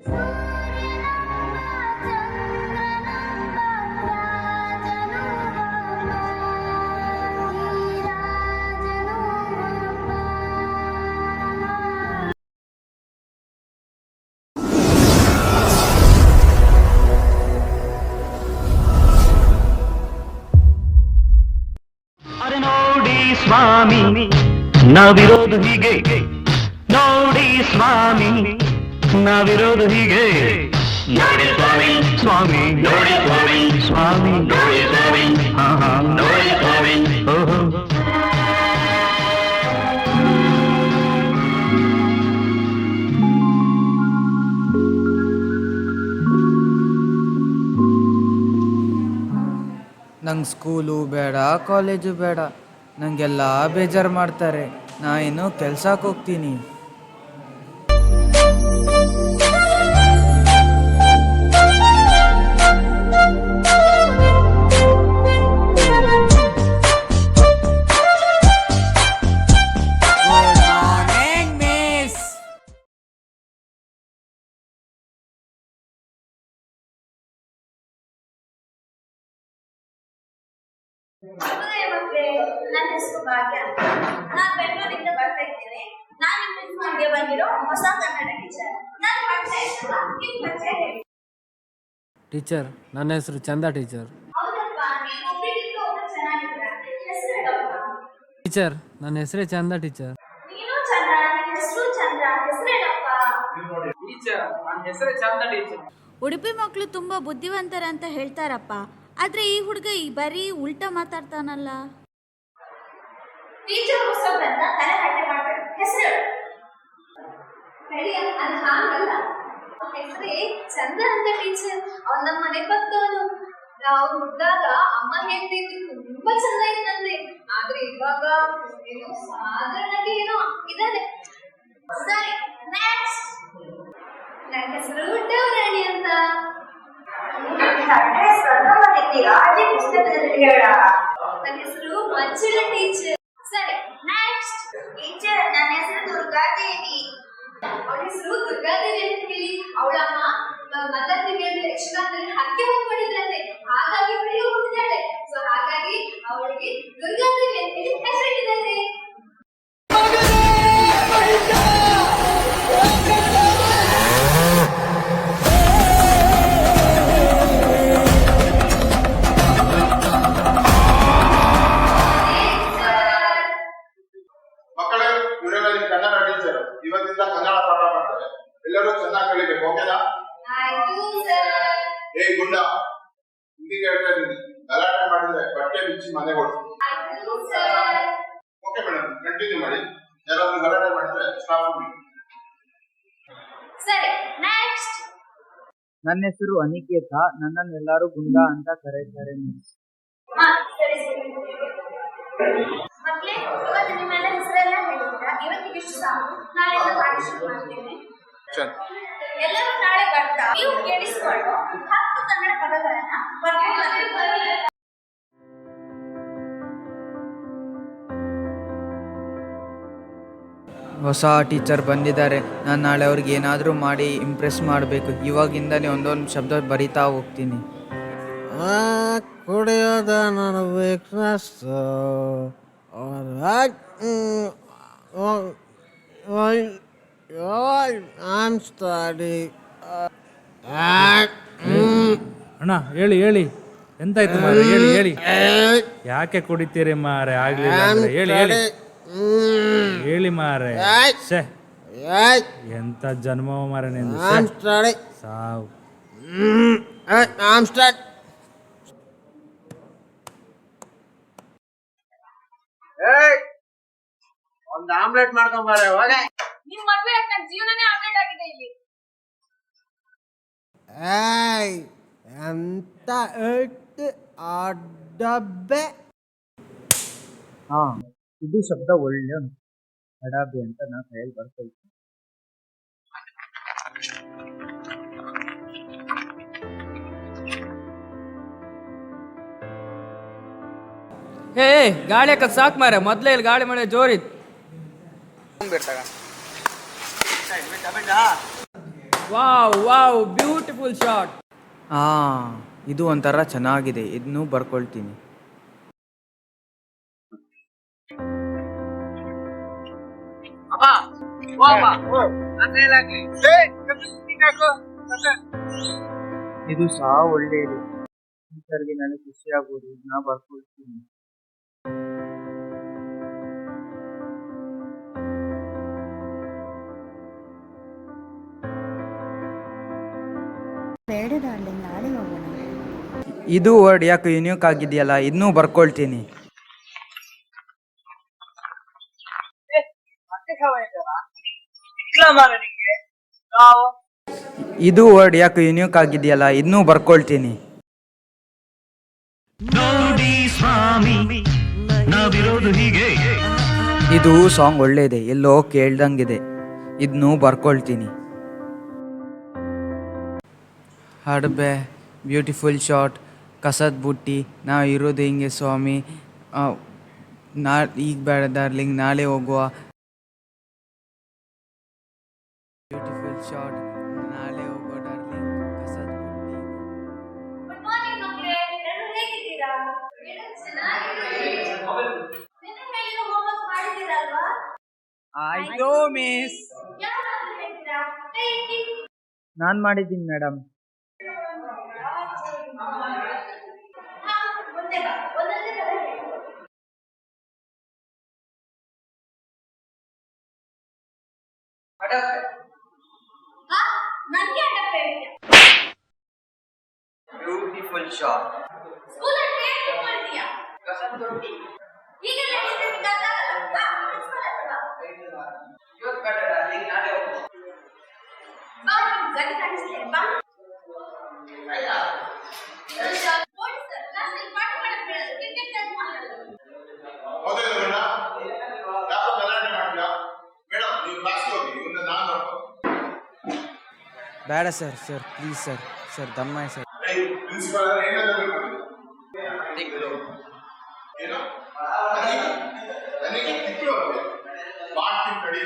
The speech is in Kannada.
ಅರೆ ನೋಡಿ ಸ್ವಾಮಿ ನಾವಿರೋದು ಹೀಗೆ. ನೋಡಿ ಸ್ವಾಮಿ. ನಾವಿರೋದು ಹೀಗೆ. ನೋಡಿ ಸ್ವಾಮಿ. ಸ್ವಾಮಿ. ನೋಡಿ ಸ್ವಾಮಿ. ಸ್ವಾಮಿ. ನೋಡಿ ಸ್ವಾಮಿ. ನೋಡಿ ಸ್ವಾಮಿ. ಓಹೋ. ನಂಗೆ ಸ್ಕೂಲು ಬೇಡ ಕಾಲೇಜು ಬೇಡ. ನನಗೆಲ್ಲ ಬೇಜಾರು ಮಾಡ್ತಾರೆ. ನಾ ಇನ್ನು ಕೆಲ್ಸಕ್ಕೆ ಹೋಗ್ತೀನಿ. ಶುಭೋದಯ ಮಕ್ಕಳೇ ನನ್ನ ಹೆಸರು ಭಾಗ್ಯ. ಅಂತ ನಾನು ಬೆಂಗಳೂರಿಂದ ಬರ್ತಾ ಇದ್ದೇನೆ. ನಾನು ನಿಮ್ಮ ಸ್ಕೂಲ್ಗೆ ಬಂದಿರೋ ಹೊಸ ಕನ್ನಡ ಟೀಚರ್ ನಾನು ಮಾಡ್ತಾ ಇದ್ದಲ್ಲ ನಿಮ್ಮ ಪರಿಚಯ ಹೇಳಿ. ಟೀಚರ್ ನನ್ನ ಹೆಸರು ಚಂದ ಟೀಚರ್. ಹೌದಪ್ಪ ನೀವು ಒಬ್ಬರಿಗಿಂತ ಹೆಸರು ಹೇಳಪ್ಪ ಟೀಚರ್ ನನ್ನ ಹೆಸರೇ ಚಂದ ಟೀಚರ್. ನೀನು ಚಂದ್ರ ನಿನ್ನ ಹೆಸರು ಚಂದ್ರ ಹೆಸರು ಹೇಳಪ್ಪ ಉಡುಪಿ ಮಕ್ಕಳು ತುಂಬಾ ಬುದ್ಧಿವಂತರ ಅಂತ ಹೇಳ್ತಾರಪ್ಪ. ಆದ್ರೆ ಈ ಹುಡುಗ ಈ ಬರೀ ಉಲ್ಟಾ ಮಾತಾಡ್ತಾನಲ್ಲ. ಟೀಚರ್ ಹೆಸರು ಹೇಳು. ಹೆಸರೇ ಚಂದ ಅಂತ ಟೀಚರ್ ನಮ್ಮ ಮನೆ ಬರ್ತವನು ನಾವು ಅಮ್ಮ ತುಂಬಾ ಚಂದ ಆದ್ರೆ ಇವಾಗ ಏನೋ ಏನೋ ಇದಾನೆ ಸರಿ ನೆಕ್ಸ್ಟ್ ಹೆಸರು ಅಂತ. ಹೆಸರು ಮಂಜುಳ ಟೀಚರ್ ಸರಿ ನೆಕ್ಸ್ಟ್ ಟೀಚರ್ ನನ್ನ ಹೆಸರು ದುರ್ಗಾದೇವಿ ಅವಳ ಹೆಸರು ದುರ್ಗಾದೇವಿ ಅಂತ ಹೇಳಿ ಅವಳ ಅಮ್ಮ ಮಲ್ಲತ್ತಿಗೆ ಯಕ್ಷಗಾನದಲ್ಲಿ ಹಕ್ಕೆ ಇವತ್ತಿಂದ ಕನ್ನಡ ಪಾಠ ಮಾಡ್ತಾರೆ. ಎಲ್ಲರೂ ಚೆನ್ನಾಗಿ ಕಲಿಬೇಕು ಓಕೆನಾ ಏ ಗುಂಡ ಹಿಂದಿಗೆ ಹೇಳ್ತಾ ಇದ್ದೀನಿ. ಗಲಾಟೆ ಮಾಡಿದ್ರೆ ಬಟ್ಟೆ ಬಿಚ್ಚಿ ಆಯ್ತು ಸರ್ ಓಕೆ ಮೇಡಮ್ ಕಂಟಿನ್ಯೂ ಮಾಡಿ. ಯಾರಾದ್ರೂ ಗಲಾಟೆ ಮಾಡಿದ್ರೆ ಸ್ಟಾಪ್ ಮಾಡಿ. ಸರಿ ನೆಕ್ಸ್ಟ್ ನನ್ನ ಹೆಸರು ಅನಿಕೇತ ನನ್ನನ್ನು ಎಲ್ಲರೂ ಗುಂಡ ಅಂತ ಕರೀತಾರೆ ಮಿಸ್ ಹಾ ಸರಿ ಸರಿ ಮಕ್ಕಳೇ ಇವತ್ತು ನಿಮ್ಮೆಲ್ಲ ಹೆಸರೆಲ್ಲ ಹೇಳಿದ್ರ ಇವತ್ತಿಗೆ ಇಷ್ಟು ಸಾಕು ನಾಳೆ ಪಾಠ ಶುರು ಮಾಡ್ತೇನೆ. ಎಲ್ಲರೂ ನಾಳೆ ಬರ್ತಾ? ನೀವು ಕೇಳಿಸಿಕೊಂಡು ಹತ್ತು ಕನ್ನಡ ಪದಗಳನ್ನ ಬರ್ಕೊಂಡು ಬನ್ನಿ. ಹೊಸ ಟೀಚರ್ ಬಂದಿದ್ದಾರೆ. ನಾನು ನಾಳೆ ಅವ್ರಿಗೆ ಏನಾದರೂ ಮಾಡಿ ಇಂಪ್ರೆಸ್ ಮಾಡಬೇಕು. ಇವಾಗಿಂದಲೇ ಒಂದೊಂದು ಶಬ್ದ ಬರಿತಾ ಹೋಗ್ತೀನಿ. ಕುಡಿಯೋದ ನನ್ನ ವೀಕ್ನೆಸ್ uh, ಸ್ಟಡಿ ಅಣ್ಣ ಹೇಳಿ ಹೇಳಿ. ಎಂತಾಯ್ತು ಮಾರೆ ಹೇಳಿ ಹೇಳಿ. ಯಾಕೆ ಕುಡಿತೀರಿ ಮಾರೆ ಆಗ್ಲಿಲ್ಲ ಅಂದ್ರೆ. ಹೇಳಿ ಹೇಳಿ. ಹೇಳಿ ಮಾರೆ ಛೆ, ಎಂತ ಜನ್ಮ ಮಾರೆ ನಿಂದು? ಛೆ, ಸಾವು. Hey! ಸ್ಟಡಿ ಒಂದು ಆಮ್ಲೆಟ್ ಮಾಡ್ಕೊಂಬಾರ ಹೋಗ ನಿಮ್ ಮದ್ವೆ ಆಗಿ ನನ್ನ ಜೀವನನೇ ಅಪ್ಡೇಟ್ ಆಗಿದೆ ಇಲ್ಲಿ. ಏಯ್ ಎಂತ ಇಟ್ಟು ಅಡ್ಡಬ್ಬೆ ಹಾ ಇದು ಶಬ್ದ ಒಳ್ಳೆ ಉಂಟು. ಅಡಾಬಿ ಅಂತ ನಾ ಕೈಯಲ್ಲಿ ಬರ್ತೀನಿ ಹೇ ಗಾಳಿ ಹಾಕದ್ ಸಾಕ್ ಮಾರೆ ಮೊದ್ಲೇ ಇಲ್ಲಿ ಗಾಳಿ ಮಳೆ ಜೋರಿತ್ತು. ವಾವ್ ವಾವ್ ಬ್ಯೂಟಿಫುಲ್ ಶಾಟ್ ಆ ಇದು ಒಂಥರ ಚೆನ್ನಾಗಿದೆ. ಇದನ್ನು ಬರ್ಕೊಳ್ತೀನಿ. ಇದು ಸಹ ಒಳ್ಳೆಯದು ನನಗೆ ಖುಷಿ ಆಗ್ಬೋದು ಇದನ್ನ ಬರ್ಕೊಳ್ತೀನಿ. ಬೇಡ ಡಾರ್ಲಿಂಗ್ ನಾಳೆ ಹೋಗೋಣ. ಇದು ವರ್ಡ್ ಯಾಕೆ ಯುನಿಕ್ ಆಗಿದೆಯಲ್ಲ ಇನ್ನೂ ಬರ್ಕೊಳ್ತೀನಿ. ಇದು ವರ್ಡ್ ಯಾಕೆ ಯುನಿಕ್ ಆಗಿದೆಯಲ್ಲ ಇನ್ನೂ ಬರ್ಕೊಳ್ತೀನಿ. ನೋಡಿ ಸ್ವಾಮಿ ನಾವಿರೋದು ಹೀಗೆ. ಇದು ಸಾಂಗ್ ಒಳ್ಳೆಯದೆ ಎಲ್ಲೋ ಕೇಳ್ದಂಗಿದೆ ಇದನ್ನು ಬರ್ಕೊಳ್ತೀನಿ. ಹಡ್ಬೆ ಬ್ಯೂಟಿಫುಲ್ ಶಾಟ್ ಕಸದ ಬುಟ್ಟಿ ನಾವು ಇರೋದು ಹಿಂಗೆ ಸ್ವಾಮಿ ನಾ ಈಗ ಬೇಡ ಡಾರ್ಲಿಂಗ್ ನಾಳೆ ಹೋಗುವ. ಬ್ಯೂಟಿಫುಲ್ ಶಾಟ್ ನಾಳೆ ಹೋಗುವ ಡಾರ್ಲಿಂಗ್ ಕಸದ ಆಯ್ತು ಮಿಸ್ ನಾನು ಮಾಡಿದ್ದೀನಿ ಮೇಡಮ್ ಹಾ, ಮುಂದೆ ಬಾ ಒಂದೊಂದೇ ಕಡೆ ಹೇಳು. ಹಾ, ನನ್ಗೆ ಅಡಪ್ಪೆ ಹೇಳ್ತೀಯ ಬ್ಯೂಟಿಫುಲ್ ಶಾಟ್ ಸ್ಕೂಲಲ್ಲಿ ಏನ್ ತಿಳ್ಕೊಳ್ತೀಯ ಈಗೆಲ್ಲ ಹೇಳಿದ್ರೆ ನಿಂಗೆ ಅರ್ಥ ಆಗಲ್ಲ? ಬಾ ಪ್ರಿನ್ಸಿಪಲ್ ಹತ್ರ ಬಾ. ಬಾ ನೀನು ಗಡಿ ಕಾಣಿಸ್ತೀಯ ಬಾ. ನೋಡಿ ಸರ್ ಕ್ಲಾಸಲ್ಲಿ ಪಾಠ ಮಾಡಕ್ ಬಿಡಲ್ಲ ಕ್ರಿಕೆಟ್ ಟಚ್ ಮಾಡಲ್ಲ ಹೌದಲ್ಲ ಬೇಡ ಯಾಕೋ ಗಲಾಟೆ ಮಾಡ್ತೀರಾ ಮೇಡಮ್ ನೀವು ಕ್ಲಾಸ್ಗೆ ಹೋಗಿ ಇವನ್ನ ನಾನು ನೋಡ್ಕೊಂಡು ಬೇಡ sir sir please sir sir ದಮ್ಮ sir. Principal ಏನಾದ್ರು ಏನು ನನಗೆ ತಿಕ್ಕು ಮಾಡ್ತೀನಿ ಕಡಿ